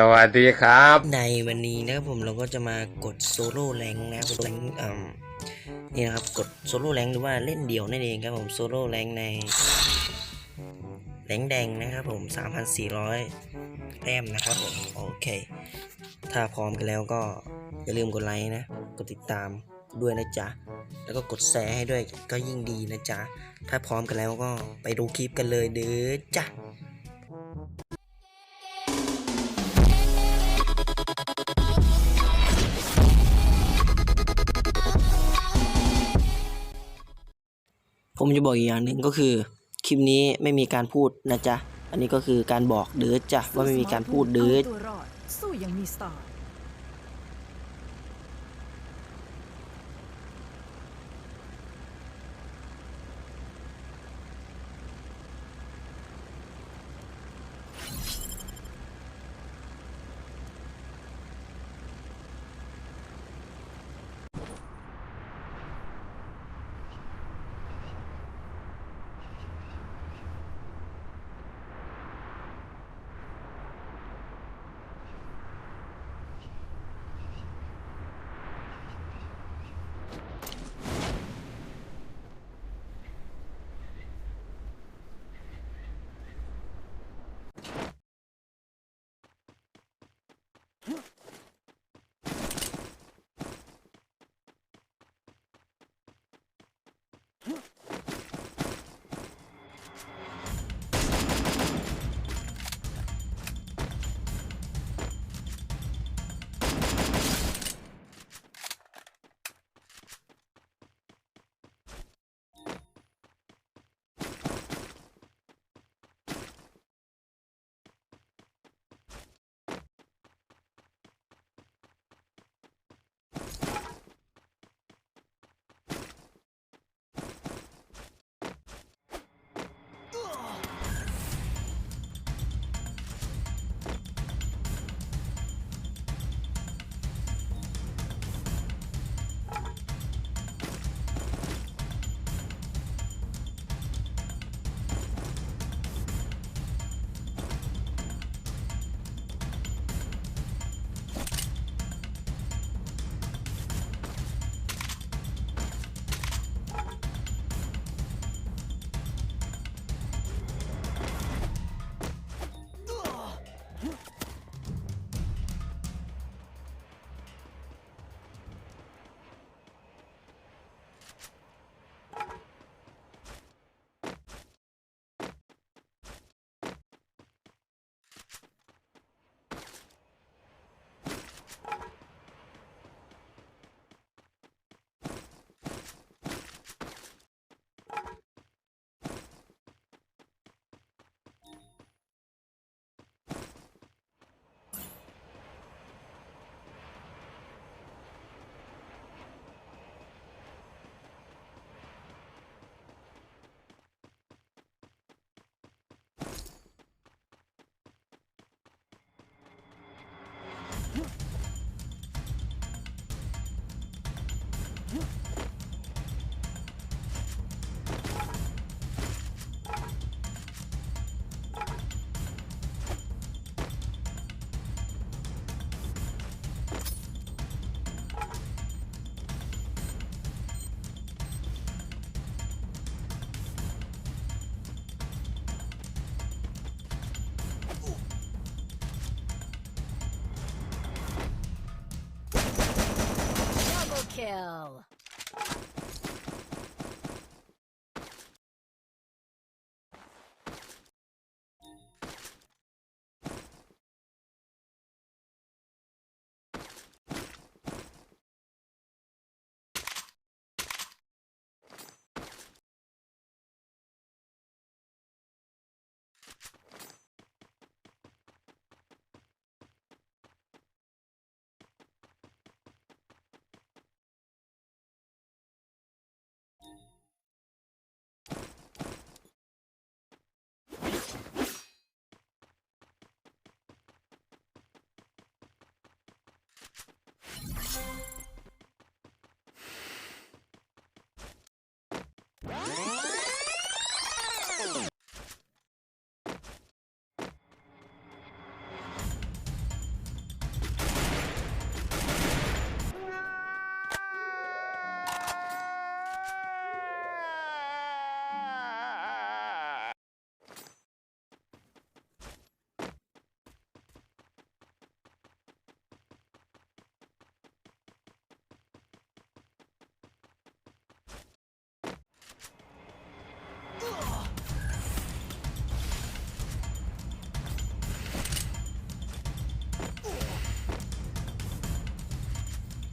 สวัสดีครับ ในวันนี้นะครับผมเราก็จะมากดโซโล่แรงนะครับผมแรงอ่านี่นะครับกดโซโล่แรงหรือว่าเล่นเดี่ยวนั่นเองครับผมโซโล่แรงในแรงแดงนะครับผม 3,400 แต้มนะครับผมโอเค ถ้าพร้อมกันแล้วก็อย่าลืมกดไลค์นะ กดติดตามด้วยนะจ๊ะ แล้วก็กดแชร์ให้ด้วยก็ยิ่งดีนะจ๊ะ ถ้าพร้อมกันแล้วก็ไปดูคลิปกันเลยเด้อจ้ะ ผมจะบอกอีกอย่างหนึ่งก็คือคลิปนี้ไม่มีการพูดนะจ๊ะ อันนี้ก็คือการบอกเดือจ้ะว่าไม่มีการพูดเดือดสู้อยังมีสไตล์ Huh? Hill. you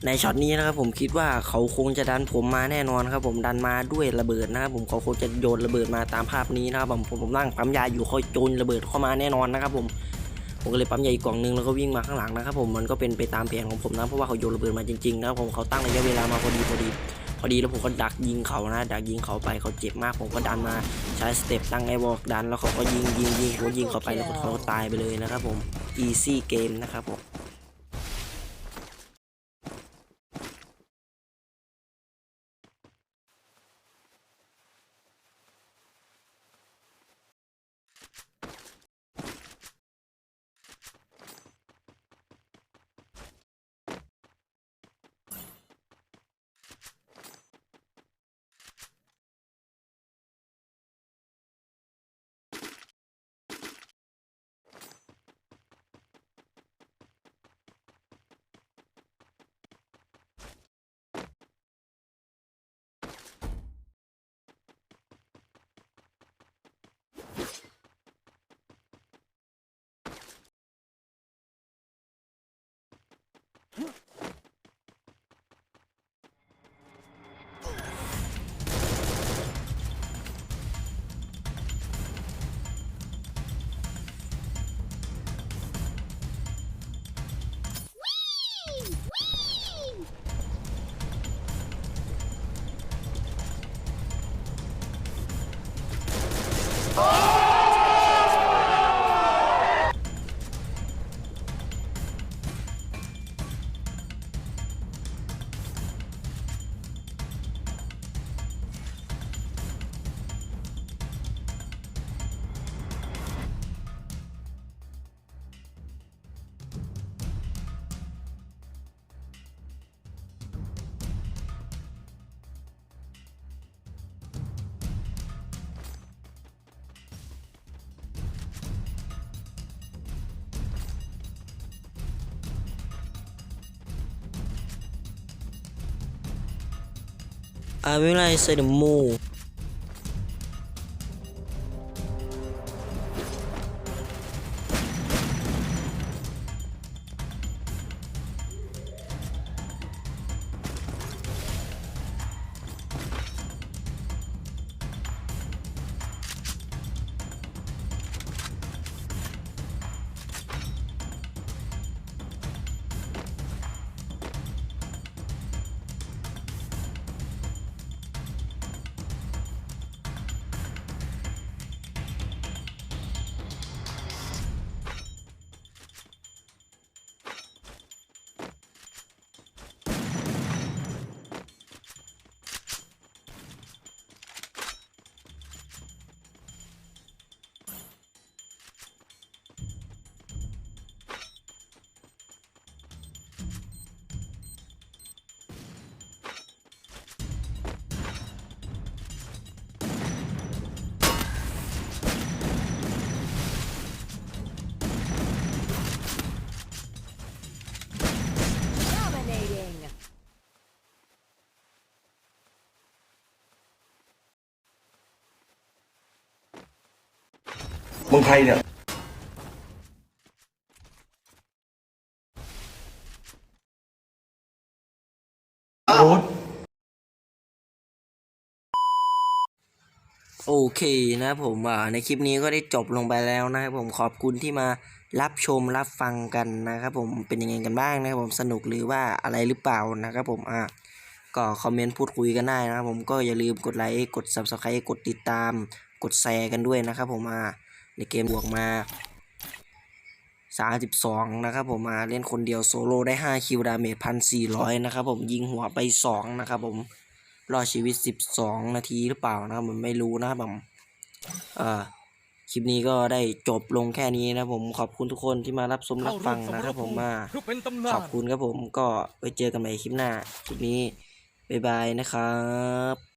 ในช็อตนี้นะครับผมคิดว่าเขาคงจะดันผมมาแน่นอนครับผมดันมาด้วยระเบิดนะครับผมเขาคงจะโยนระเบิดมาตามภาพนี้นะครับผมผมผมนั่งปั๊มยาอยู่เขาโยนระเบิดเข้ามาแน่นอนนะครับผมผมก็เลยปั๊มยาอีกกล่องนึงแล้วก็วิ่งมาข้างหลังนะครับผมมันก็เป็นไปตามแผนของผมนะเพราะว่าเขาโยนระเบิดมาจริงๆนะครับผมเขาตั้งระยะเวลามาพอดีพอดีพอดีแล้วผมก็ดักยิงเขานะดักยิงเขาไปเขาเจ็บมาก ผมก็ดันมาใช้สเต็ปตั้งไอ้บอกดัน แล้วเขาก็ยิงยิงยิงผมยิงเขาไปแล้วเขาก็ตายไปเลยนะครับผม easy game นะครับผม I realized I that more มึงใครเนี่ยโอ๊ตโอเคนะผมอ่าในคลิปนี้ก็ได้จบลงไปแล้วนะครับผมขอบคุณที่มารับชมรับฟังกันนะครับผมเป็นยังไงกันบ้างนะครับผมสนุกหรือว่าอะไรหรือเปล่านะครับผมอ่าก็คอมเมนต์พูดคุยกันได้นะครับผมก็อย่าลืมกดไลค์กด subscribe กดติดตาม กดแชร์กันด้วยนะครับผมอ่า ในเกมบวกมา32นะครับผมมาเล่นคนเดียวโซโล่ได้ 5 คิวดาเมจพันสี่ร้อยนะครับผมยิงหัวไป 2 นะครับผมรอดชีวิต 12 นาทีหรือเปล่านะครับผมไม่รู้นะครับผมเอ่อคลิปนี้ก็ได้จบลงแค่นี้นะผมขอบคุณทุกคนที่มารับชมรับฟังนะครับผมมาเพื่อเป็นตำนาขอนบคุณครับผมก็ไว้เจอกันใหม่คลิปหน้าคลิปนี้บ๊ายบายนะครับ